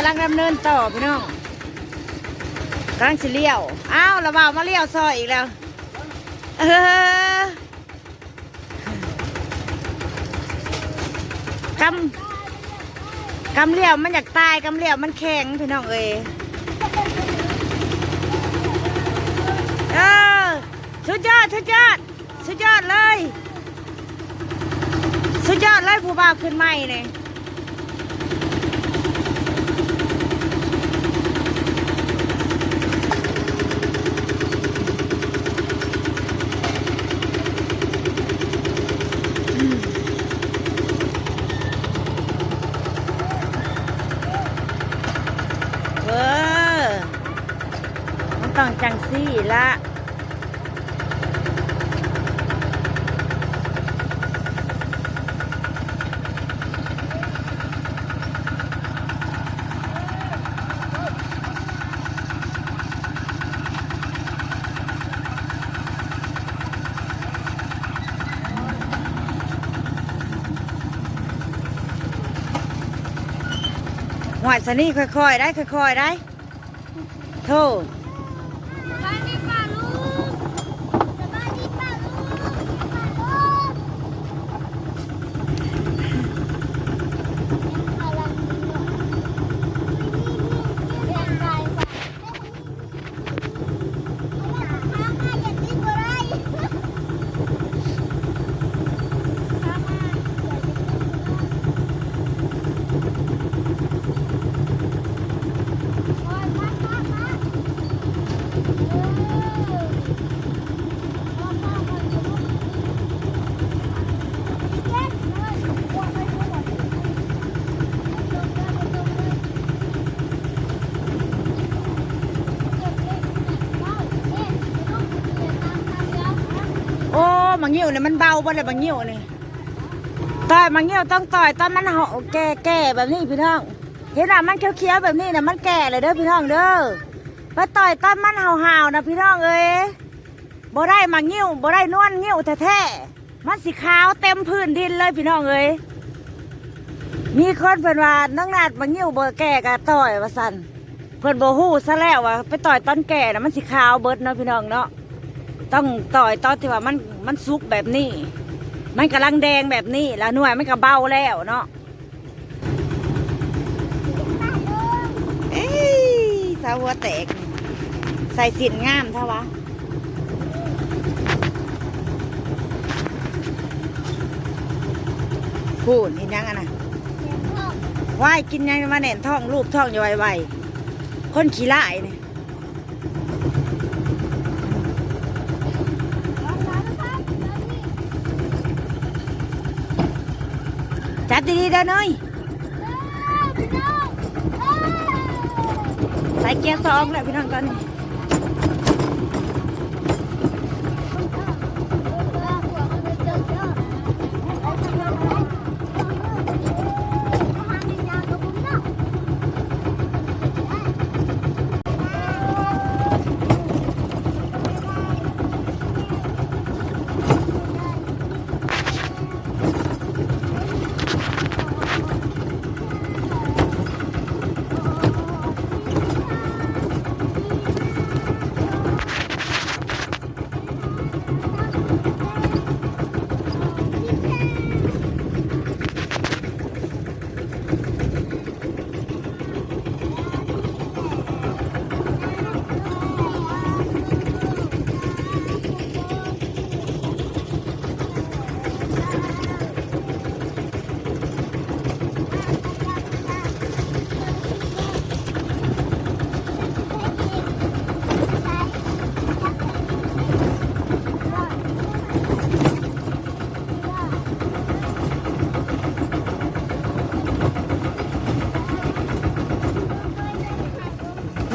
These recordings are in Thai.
ำลังดำเนินต่อพี่น้องกำลังสิเลี้ยว อ้าวระบาวมาเลี้ยวซอยอีกแล้ว เออกำกำเลี้ยวมันอยากตายกำเลี้ยวมันแข็งพี่น้องเอ้ยเออสุดยอดสุดยอดสุดยอดเลย สุดยอดเลยผู้บ่าวขึ้นใหม่เนี่ย เออมันต้องจังซี่ละ หวายสนี่ค่อยๆได้ค่อยๆได้โธ่สบายดีป่าลูกสบายดีป่าลูกป่าลูกเรียนไปป่ะข้ามาอย่าดิ้นบ่ได้ข้ามาอย่าดิ้นบ่ได้โอ้ยมามามา โอ้มังงิ้วเนี่ยมันเบาบ่เลยมังเงิ้วนี่ต่อยมังเงิ้วต้องต่อยตอนมันเหาะแก่แก่แบบนี้พี่น้อง เห็นอะมันเขียวๆแบบนี้นะมันแก่เลยเด้อพี่น้องเด้อไปต่อยตอนมันห่าวๆนะพี่น้องเอ้ยบ่ได้มังเงิ้วบ่ได้นวลงิ้วแท้ๆมันสีขาวเต็มพื้นดินเลยพี่น้องเอ้ยมีคนเพิ่นว่าน้องนาดมังเงิ้วบ่แก่ก็ต่อยว่าซั่นเพิ่นบ่ฮู้ซะแล้วว่าไปต่อยตอนแก่น่ะมันสีขาวเบิดเนาะพี่น้องเนาะ ต้องต่อยตอนที่ว่ามันมันสุกแบบนี้ มันกำลังแดงแบบนี้ แล้วหน่วยมันก็เบาแล้วเนาะเอ้ยสาวหัวแตก ใส่สินงามเท่าวะพูดเห็นยังอะนะว่ายกินยังมาแหน่นท้องรูปท้องอยู่ไวๆคนขี้ร้ายเนี่ย ดีๆเด้อเนยใส่เกียร์สองแล้วพี่น้องตอนนี้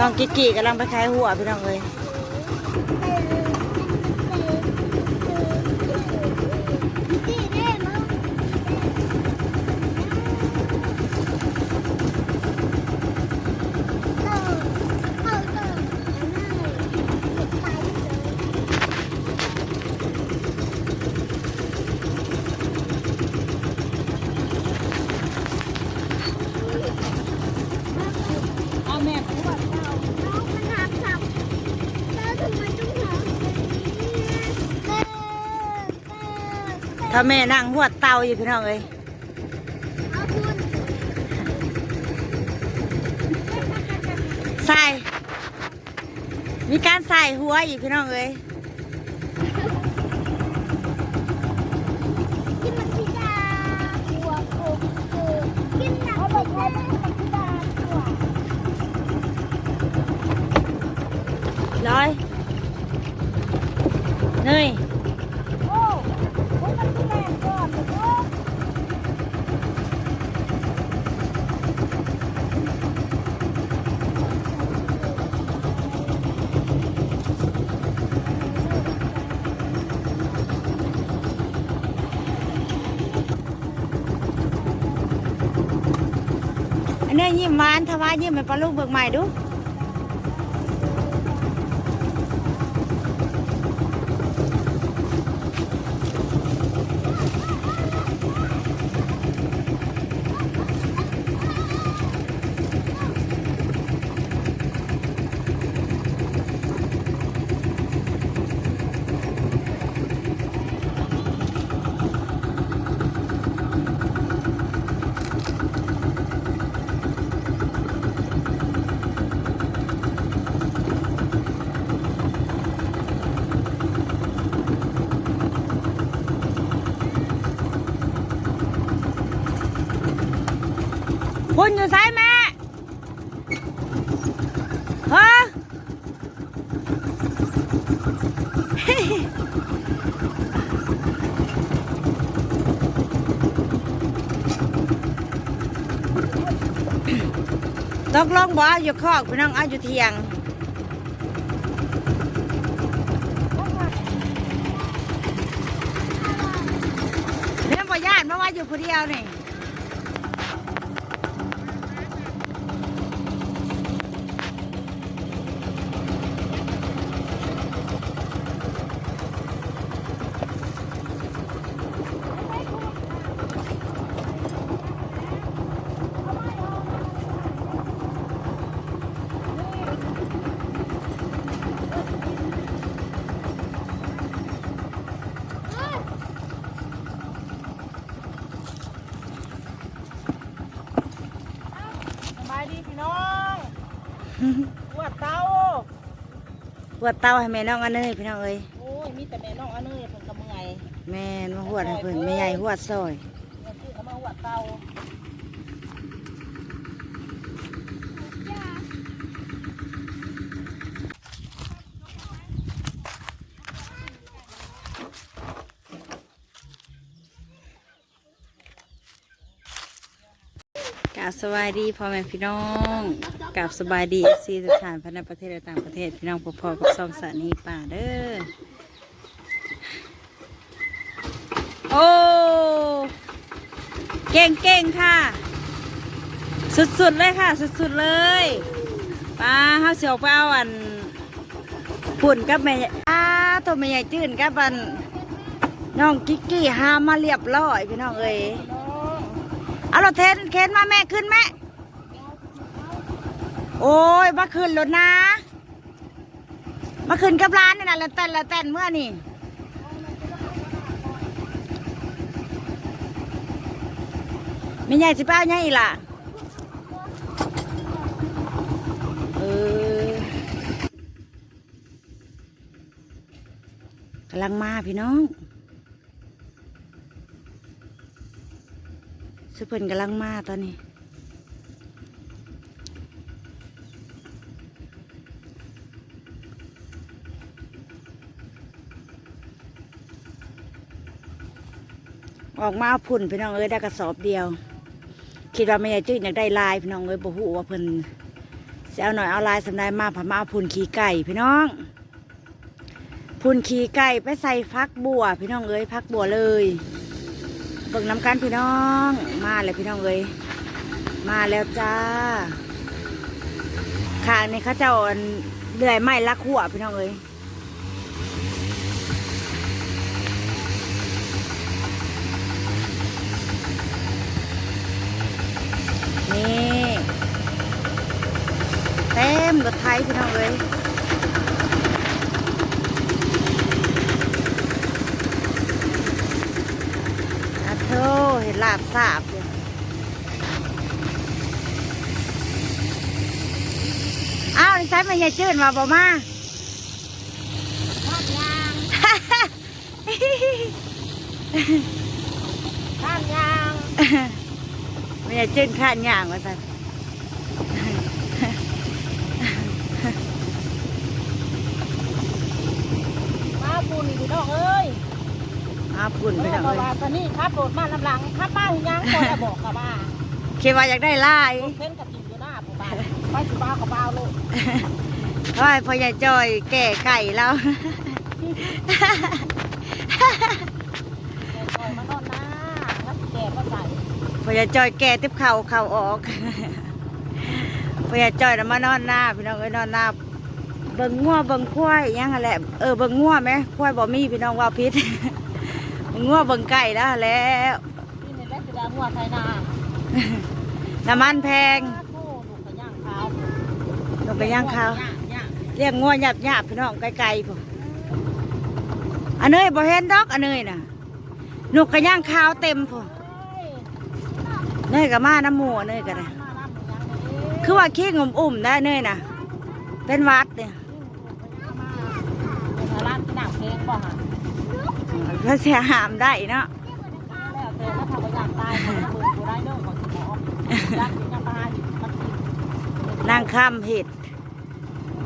น้องกิกกี้กำลังไปขายหัวพี่น้องเลย ถ้าแม่นั่งหัวเตาอยู่พี่น้องเอ้ยใส่มีการใส่หัวอีกพี่น้องเอ้ยกินมันพิดาหัวโคกคือกินหนักพิดาพิดาหัว ร้อยเนย โอ้ผมมันพิดาก่อนโอ้ อันนี้ยิ้ มานทว่ายิ้มให้ปลาลูกเบิกใหม่ดู คุณอยู่ซ้ายแม่ฮะตกลงบ่เอาอยู่คอกพี่น้องอาอยู่เทียงเรื่องบ่ญาติมาว่าอยู่คนเดียวนี่ สบายดีพี่น้อง ปวดเต้า ป วดเต้าให้แม่น้องอันเนยพี่น้องเอ้ยโอ้ยมีแต่แม่น้องอันนี้เพิ่นกำเมื่อยแม่นมาหวดให้เพิ่นแม่ใหญ่หวดซอย เงินซื้อเขามาหัวเต้า กราสดีพ่อแม่พี่น้องกราบสบายดีซีทุกท่านภายในประเทศและต่างประเทศพี่น้องพอๆกับซองสานีป่าเด้อโอ้เก่งเก่งๆค่ะ สุดๆเลยค่ะ สุดๆเลยป้าเฮาเสียวไปเอาอันปุ่นกับแม่อ้าตัวแม่ใหญ่จื่นกับอันน้องกิกกี้หามาเรียบร้อยพี่น้องเอ้ย เอารถเทนเข็นมาแม่ขึ้นแม่ โอ้ยมาขึ้นรถนะ มาขึ้นกับร้านนี่นะล้วเต้นแล้วเต้นเมื่อนี่ไม่ใหญ่สิเป้าใหญ่อีล่ะเออกำลังมาพี่น้อง สุเพิ่นกำลังมาตอนนี้ ออกมาพุ่นพี่น้องเอ้ยได้กระสอบเดียว คิดว่าไม่ใหญ่จืดอยากได้ลายพี่น้องเอ้ยบ่ฮู้ว่าเพิ่นสิเอาหน่อยเอาลายสำได้มาผามาเอาพุ่นขี้ไก่พี่น้องพุ่นขี้ไก่ไปใส่ฟักบัว พี่น้องเอ้ยฟักบัวเลย บิ่งน้ำกันพี่น้อง มาแล้วพี่น้องเอ้ยมาแล้วจ้าข้างนี่เขาเจ้าอันเลื่อยไม้ลักหัวพี่น้องเอ้ยนี่เต็มรถไทยพี่น้องเอ้ยอาโธเห็นลาบสาบอยู่อ้าวนี่ใช้มันยายจืดมาบ่มาข้ามยางมันยายจืดข้านย่างว่าสันมาปุ่นพี่น้องเอ้ ยอาปุ่นไปแม่หน่บออกยว่าตอนนี้ขับรถมาลำหลังขับมาหูยังคนจะบอกกับว่าคิดว่าอยากได้ลายเส้นกับจิ๋มอยู่หน้าผมบ้านไปสิบ้ากับบ้าโลกเพราะว่าพอยายจอยแก่ไก่แล้วคอยมานอนหน้าแล้วสิแก่ก็ใส่พอยายจอยแก่ติบเข่าเข่าออกพอยายจอยน่ะมานอนหน้าพี่น้องเอ้ยนอนหน้าเบิ่งงัวเบิ่งควายอิหยังหั่นแหละเออเบิ่งงัวไหมควายบ่มีพี่น้องว่าพิษเบิ่ งงัวเบิ่งไก่แล้วหั่นแหล้วที่ในแรกจะได้หัวไทยนาน้ำมันแพงโอ้ลูกกระย่างขาวลงไปย่างข้าวย่างเลี้ยงงัวหยาบหยาบๆพี่น้องไกลๆผมอันเนยบ่เห็นดอกอันเนยน่ะนกกระย่างข้าวเต็มผมเฮ้ยเนยกับมาน้ำหมูเนยกันนะมารับหมูยังเลยคือว่าขี้งมอุ่มได้เนยน่ะ เป็นหวัดเนี่ยมาร้านขนาดเพลงบ่ฮะ ก็เสียหามได้เนาะแล้วแต่ถ้าทำอยากตายมันก็เบื่อกูได้เรื่องของสมองอยากกินน้ำปลาอยู่มันกินนางข้ามเห็ด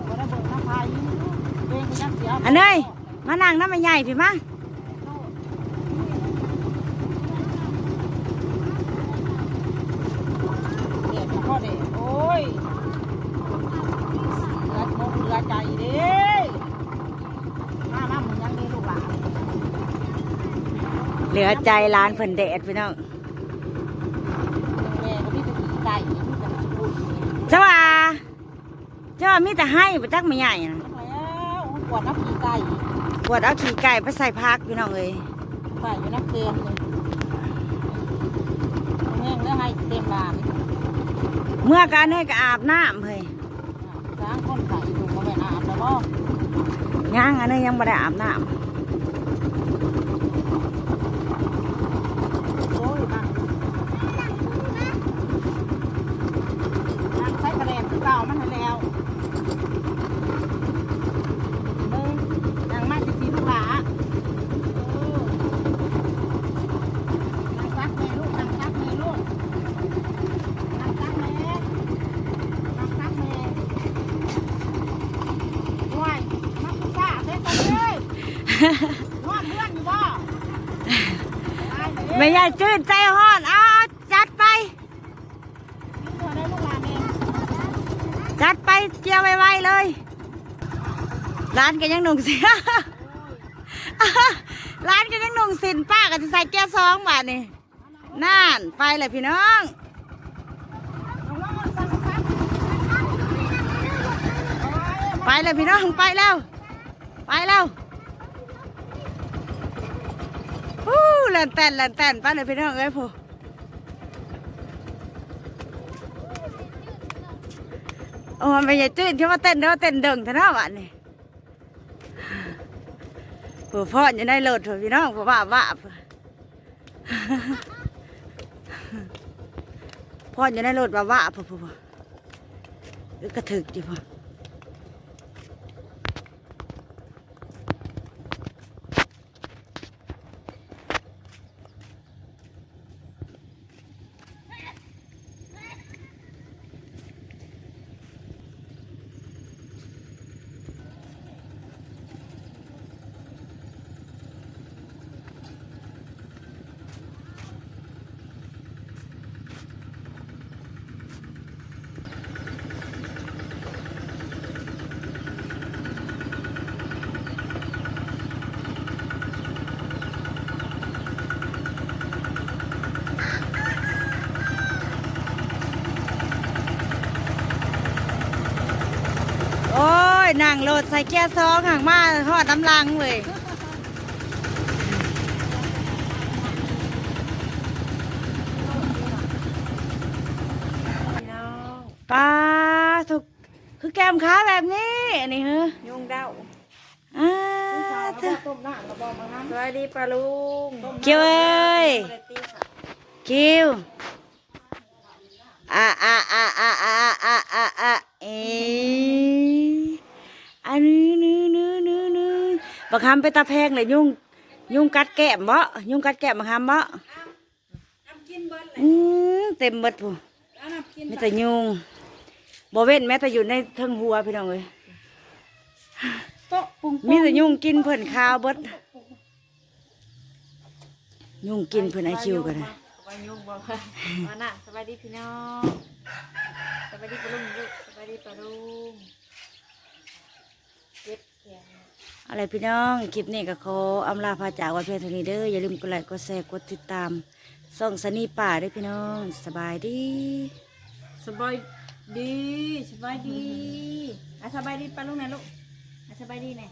กูได้เบื่อน้ำปลาอยู่เองกูยังเสียอันเนยมานั่งน้ำมันใหญ่พี่มา เด็กพ่อเด็กโอ้ยเลือดมกเลือใจเด้มามามึงยังมีลูกหลาน เห ลือใจร้านเพิ่นแดดพี่น้องแม่ก็มีแต่ขี่ไก่มีแต่พูดเจ้าว่าเจ้าว่ามีแต่ให้ประจักไม่ใหญ่นะแล้วปวดน้ำขี่ไก่ปวดเอาขี่ไก่ไปใส่พักพี่น้องเอ้ยใส่อยู่น้ำเต็มเลยแม่งแล้วให้เต็มร้านเมื่อการเนยก็อาบน้ำเฮ้ยสร้างคนไก่อยู่มาแม่อาบแล้วบ่ย่างอันเนยยังไม่ได้อาบน้โอ้ยนั่งนั่งใช้กระแลมคือเก่ามันให้แล้วเอ้ยนั่งมาจะสีลูกหลาเออนั่งซักแม่ลูกนั่งซักแม่ลูกนั่งซักแม่นั่งซักแม่ว้ายมันคือซ่าเด้ตอนนี้ว่าเพื่อนอยู่บ่ตายำ เด้ ไม่ใหญ่จืดใจห้อนเอาเอาจัดไป จัดไปเจียวไวๆเลย ร้านก็ยังหนุ่งสิร้านก็ยังหนุ่งสินป้าก็จะใส่แก้วซองบาทนี่น่านไปเลยพี่น้องไปเลยพี่น้องไปแล้ว ไปแล้วฮู้แลนแตนแลนแตนไปเลยพี่น้องเอ้ยผู้โอ้ไม่ใช่จืดที่ว่าเต้นเด้อเต้นเดิงเท่านั้นวะนี่ผู้พ่ออยู่ในรถผู้พี่น้องผู้ว่าว่าพ่ออยู่ในรถว่าว่าผู้ผู้ผู้หรือกระถึกจีผู้โยนางโหลดใส่แก้ซองห่างมาหอดน้ำลังเว้ยปลาถูกคือแก้มขาแบบนี้อันนี้เหรอยุงเดาอ่าเธอต้าสวัสดีปลาลุงเกียวเอ้ยเกียวอ่าอ่าอ่าอ่าอ่าอ่าอ่าเอ๊ อันนี้นื้อนื้อนื้อนื้อบักคำไปตาแพงเลยยุงยุงกัดแก้มบ่ยุงกัดแก้มบักคำบ่อืมเต็มเบิดผู้มีแต่ยุงบ่เว้นแม้แต่อยู่ในเทิงหัวพี่น้องเอ้ยโต๊ะปุ้งมีแต่ยุงกินเพิ่นข้าวเบิดยุงกินเพิ่นไอคิวกันนะสบายยุงบ่มาน่ะสบายดีพี่น้องสบายดีปลาลุงลูกสบายดีปลาลุงเก็บแขน อะไรพี่น้องคลิปนี้ก็ขออำลาพาจากไวันเพียงเท่านี้เด้ออย่าลืมกดไลค์กดแชร์กดติดตามส่องสนีป่าด้วยพี่น้องสบายดีสบายดีสบายดีอะสบายดีปลาลุงนะลูกอะสบายดีแน่